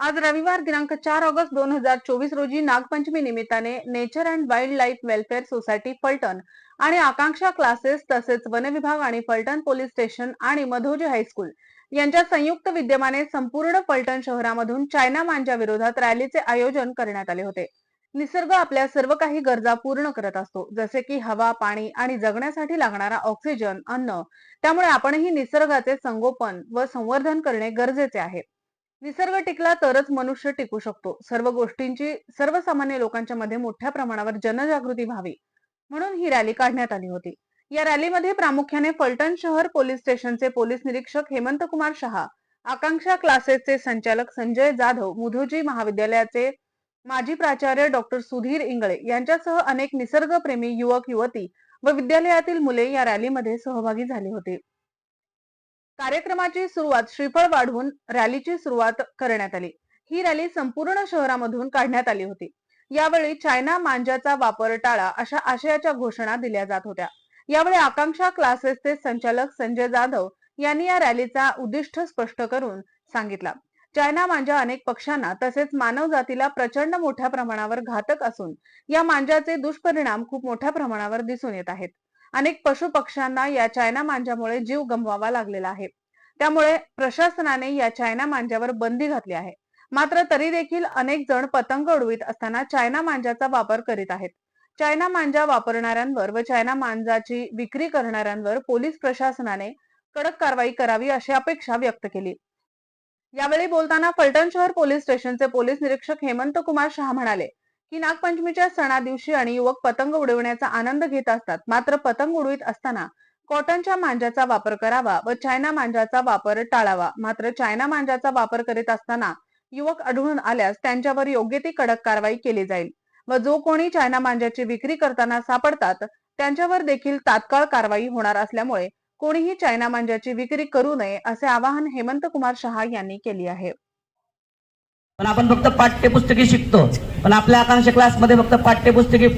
आज रविवार दिनांक चार ऑगस्ट दोन हजार चोवीस रोजी नागपंचमी निमित्ताने nature and wildlife welfare society Phaltan आणि आकांक्षा क्लासेस तसेच वन विभाग आणि फलटण पोलीस स्टेशन आणि मधोजी हायस्कूल यांच्या संयुक्त विद्यमाने संपूर्ण फलटण शहरामधून चायना मांजा विरोधात रॅलीचे आयोजन करण्यात आले होते. निसर्ग आपल्या सर्व काही गरजा पूर्ण करत असतो जसे की हवा पाणी आणि जगण्यासाठी लागणारा ऑक्सिजन अन्न. त्यामुळे आपणही निसर्गाचे संगोपन व संवर्धन करणे गरजेचे आहे. निसर्ग टिकला तरच मनुष्य टिकू शकतो. सर्व गोष्टींची सर्वसामान्य लोकांच्या मध्ये मोठ्या प्रमाणावर जनजागृती व्हावी. म्हणून ही रॅली काढण्यात आली होती. या रॅलीमध्ये प्रामुख्याने फलटण शहर पोलीस स्टेशनचे पोलीस निरीक्षक हेमंत कुमार शहा आकांक्षा क्लासेसचे संचालक संजय जाधव मुधोजी महाविद्यालयाचे माजी प्राचार्य डॉक्टर सुधीर इंगळे यांच्यासह अनेक निसर्गप्रेमी युवक युवती व विद्यालयातील मुले या रॅलीमध्ये सहभागी झाले होते. कार्यक्रमाची सुरुवात श्रीफळ वाढवून रॅलीची सुरुवात करण्यात आली. ही रॅली संपूर्ण शहरामधून काढण्यात आली होती. यावेळी चायना मांजाचा वापर टाळा अशा आशयाच्या घोषणा दिल्या जात होत्या. यावेळी आकांक्षा क्लासेसचे संचालक संजय जाधव यांनी या रॅलीचा उद्दिष्ट स्पष्ट करून सांगितला. चायना मांजा अनेक पक्ष्यांना तसेच मानव जातीला प्रचंड मोठ्या प्रमाणावर घातक असून या मांजाचे दुष्परिणाम खूप मोठ्या प्रमाणावर दिसून येत आहेत. अनेक पशु पक्ष्यांना या चायना मांजामुळे जीव गमवावा लागलेला आहे. त्यामुळे प्रशासनाने या चायना मांजावर बंदी घातली आहे. मात्र तरी देखील अनेक जण पतंग उडवीत असताना चायना मांजाचा वापर करीत आहेत. चायना मांजा वापरणाऱ्यांवर व चायना मांजाची विक्री करणाऱ्यांवर पोलीस प्रशासनाने कडक कारवाई करावी अशी अपेक्षा व्यक्त केली. यावेळी बोलताना फलटण शहर पोलीस स्टेशनचे पोलीस निरीक्षक हेमंत कुमार शहा म्हणाले की नागपंचमीच्या सणा दिवशी आणि युवक पतंग उडविण्याचा आनंद घेत असतात. मात्र पतंग उडवीत असताना कॉटनच्या मांजाचा वापर करावा व चायना मांजाचा वापर टाळावा. मात्र चायना मांजाचा वापर करीत असताना युवक आढळून आल्यास त्यांच्यावर योग्य ती कडक कारवाई केली जाईल व जो कोणी चायना मांजाची विक्री करताना सापडतात त्यांच्यावर देखील तात्काळ कारवाई होणार असल्यामुळे कोणीही चायना मांजाची विक्री करू नये असे आवाहन हेमंत कुमार शहा यांनी केले आहे. पण आपण फक्त पाठ्यपुस्तके शिकतो. पण आपल्या आकांक्षा क्लासमध्ये फक्त पाठ्यपुस्तके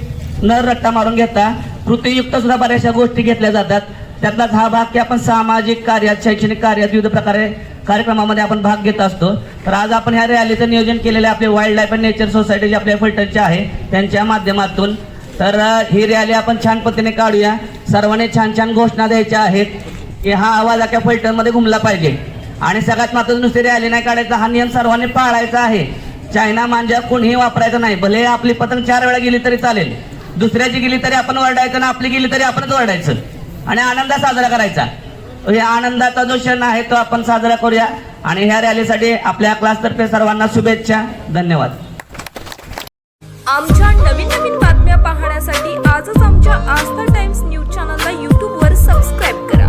न रट्टा मारून घेता कृतीयुक्त सुद्धा बऱ्याचशा गोष्टी घेतल्या जातात. त्यातलाच हा भाग की आपण सामाजिक कार्यात शैक्षणिक कार्यात विविध प्रकारे कार्यक्रमामध्ये आपण भाग घेत असतो. तर आज आपण ह्या रॅलीचं नियोजन केलेले आपले wildlife and nature society जे आपल्या फलटणचे आहे त्यांच्या माध्यमातून. तर ही रॅली आपण छान पद्धतीने काढूया. सर्वांनी छान छान घोषणा द्यायच्या आहेत की हा आवाज अख्या फलटणमध्ये घुमला पाहिजे. आणि सगळ्यात मात्र नुसते रॅली नाही काढायचा हा नियम सर्वांनी पाळायचा आहे. चायना मांजा कोणीही वापरायचं नाही. भले आपली पतंग चार वेळा गेली तरी चालेल. दुसऱ्याची गेली तरी आपण वरडायचं ना आपली गेली तरी आपणच वरडायचं आणि आनंदात साजरा करायचा. या आनंदाचा जो क्षण आहे तो आपण साजरा करूया. आणि ह्या रॅलीसाठी आपल्या क्लासतर्फे सर्वांना शुभेच्छा. धन्यवाद. आमच्या नवीन नवीन बातम्या पाहण्यासाठी आजच आमच्या आस्था टाइम्स न्यूज चॅनलला युट्यूबवर सबस्क्राईब करा.